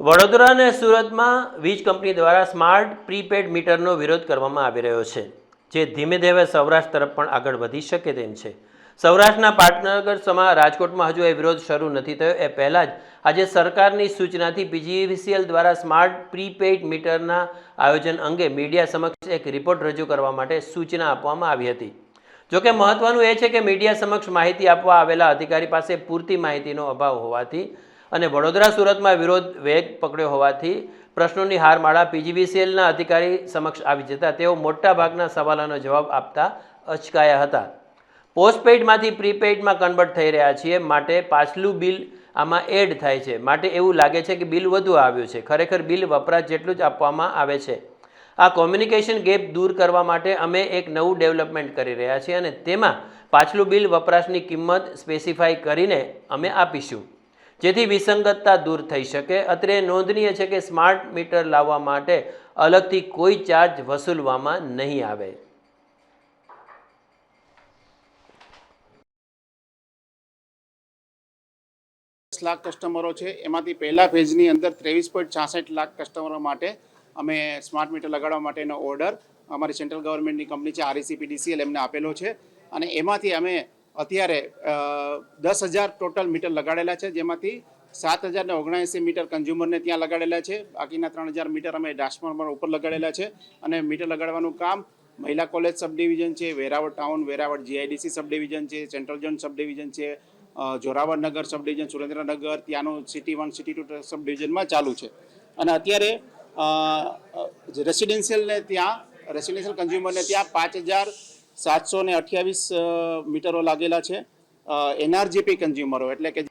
વડોદરા અને સુરતમાં વીજ કંપની દ્વારા સ્માર્ટ પ્રીપેડ મીટરનો વિરોધ કરવામાં આવી રહ્યો છે, જે ધીમે ધીમે સૌરાષ્ટ્ર તરફ પણ આગળ વધી શકે તેમ છે. સૌરાષ્ટ્રના પાટનગર સમા રાજકોટમાં હજુ એ વિરોધ શરૂ નથી થયો. એ પહેલાં જ આજે સરકારની સૂચનાથી પીજીવીસીએલ દ્વારા સ્માર્ટ પ્રીપેડ મીટરના આયોજન અંગે મીડિયા સમક્ષ એક રિપોર્ટ રજૂ કરવા માટે સૂચના આપવામાં આવી હતી. જોકે મહત્વનું એ છે કે મીડિયા સમક્ષ માહિતી આપવા આવેલા અધિકારી પાસે પૂરતી માહિતીનો અભાવ હોવાથી અને વડોદરા સુરતમાં વિરોધ વેગ પકડ્યો હોવાથી પ્રશ્નોની હારમાળા પીજીવીસીએલના અધિકારી સમક્ષ આવી જતા તેઓ મોટાભાગના સવાલોનો જવાબ આપતા અચકાયા હતા. પોસ્ટપેઇડમાંથી પ્રીપેઇડમાં કન્વર્ટ થઈ રહ્યા છીએ માટે પાછલું બિલ આમાં એડ થાય છે. માટે એવું લાગે છે કે બિલ વધુ આવ્યું છે. ખરેખર બિલ વપરાશ જેટલું જ આપવામાં આવે છે. આ કોમ્યુનિકેશન ગેપ દૂર કરવા માટે અમે એક નવું ડેવલપમેન્ટ કરી રહ્યા છીએ અને તેમાં પાછલું બિલ વપરાશની કિંમત સ્પેસિફાઈ કરીને અમે આપીશું. જેથી વિસંગતતા દૂર થઈ શકે. અત્રે નોંધનીય છે કે સ્માર્ટ મીટર લાવવા માટે અલગથી કોઈ ચાર્જ વસૂલવામાં નહીં આવે. લાખ કસ્ટમરો છે. એમાંથી પહેલા ફેઝની અંદર ત્રેવીસ પોઈન્ટ છાસઠ લાખ કસ્ટમરો માટે અમે સ્માર્ટ મીટર લગાડવા માટેનો ઓર્ડર અમારી સેન્ટ્રલ ગવર્મેન્ટની કંપની છે આરઈસીપીડીસીએલ એમને આપેલો છે. અને એમાંથી અમે અત્યારે દસ હજાર ટોટલ મીટર લગાડેલા છે, જેમાંથી સાત હજાર ને ઓગણએંસી મીટર કન્ઝ્યુમરને ત્યાં લગાડેલા છે. બાકીના ત્રણ હજાર મીટર અમે ટ્રાન્સફોર્મર ઉપર લગાડેલા છે. અને મીટર લગાડવાનું કામ મહિલા કોલેજ સબ ડિવિઝન છે, Veraval town Veraval GIDC sub division છે સેન્ટ્રલ ઝોન સબ ડિવિઝન છે જોરાવર નગર સબ ડિવિઝન સુરેન્દ્રનગર, ત્યાંનું city one city two sub ડિવિઝનમાં ચાલુ છે. અને અત્યારે રેસિડેન્શિયલને ત્યાં રેસિડેન્શિયલ કન્ઝ્યુમરને ત્યાં પાંચ હજાર સાતસો ને અઠ્યાવીસ મીટરો લાગેલા છે. એનઆરજીપી કન્ઝ્યુમરો એટલે કે